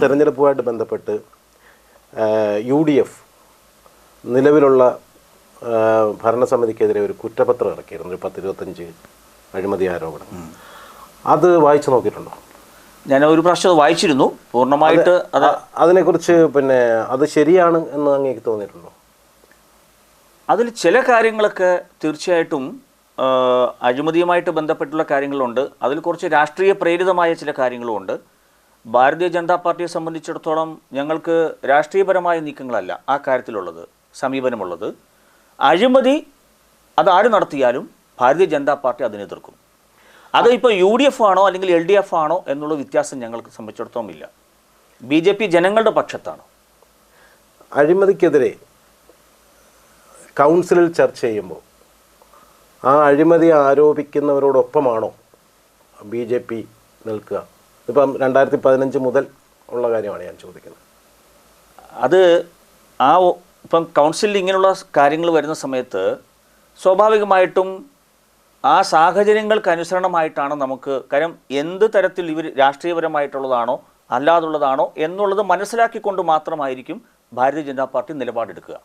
തെരഞ്ഞെടുപ്പുമായിട്ട് ബന്ധപ്പെട്ട് U D F നിലവിലുള്ള ഭരണസമിതിക്കെതിരെ ഒരു കുറ്റപത്രം ഇറക്കിയിരുന്നു ഒരു പത്തിരുപത്തഞ്ച് അഴിമതി ആരോപണം. അത് വായിച്ചു നോക്കിയിട്ടുണ്ടോ? ഞാൻ ഒരു പ്രാവശ്യം അത് വായിച്ചിരുന്നു. പൂർണമായിട്ട് അത് അതിനെക്കുറിച്ച് പിന്നെ അത് ശരിയാണ് എന്ന് അങ്ങേക്ക് തോന്നിയിട്ടുണ്ടോ? അതിൽ ചില കാര്യങ്ങളൊക്കെ തീർച്ചയായിട്ടും അഴിമതിയുമായിട്ട് ബന്ധപ്പെട്ടുള്ള കാര്യങ്ങളുണ്ട്. അതിൽ കുറച്ച് രാഷ്ട്രീയ പ്രേരിതമായ ചില കാര്യങ്ങളുമുണ്ട്. ഭാരതീയ ജനതാ പാർട്ടിയെ സംബന്ധിച്ചിടത്തോളം ഞങ്ങൾക്ക് രാഷ്ട്രീയപരമായ നീക്കങ്ങളല്ല ആ കാര്യത്തിലുള്ളത് സമീപനമുള്ളത്. അഴിമതി അത് ആര് നടത്തിയാലും ഭാരതീയ ജനതാ പാർട്ടി അതിനെ എതിർക്കും. അത് ഇപ്പോൾ യു ഡി എഫ് ആണോ അല്ലെങ്കിൽ എൽ ഡി എഫ് ആണോ എന്നുള്ള വ്യത്യാസം ഞങ്ങൾക്ക് സംബന്ധിച്ചിടത്തോളം ഇല്ല. ബി ജെ പി ജനങ്ങളുടെ പക്ഷത്താണ്. അഴിമതിക്കെതിരെ കൗൺസിലിൽ ചർച്ച ചെയ്യുമ്പോൾ ആ അഴിമതി ആരോപിക്കുന്നവരോടൊപ്പമാണോ ബി ജെ പി നിൽക്കുക? ഇപ്പം രണ്ടായിരത്തി പതിനഞ്ച് മുതൽ ഉള്ള കാര്യമാണ് ഞാൻ ചോദിക്കുന്നത്. അത് ആ ഇപ്പം കൗൺസിലിൽ ഇങ്ങനെയുള്ള കാര്യങ്ങൾ വരുന്ന സമയത്ത് സ്വാഭാവികമായിട്ടും ആ സാഹചര്യങ്ങൾക്ക് അനുസരണമായിട്ടാണ് നമുക്ക് കാര്യം എന്ത് തരത്തിൽ ഇവർ രാഷ്ട്രീയപരമായിട്ടുള്ളതാണോ അല്ലാതുള്ളതാണോ എന്നുള്ളത് മനസ്സിലാക്കിക്കൊണ്ട് മാത്രമായിരിക്കും ഭാരതീയ ജനതാ പാർട്ടി നിലപാടെടുക്കുക.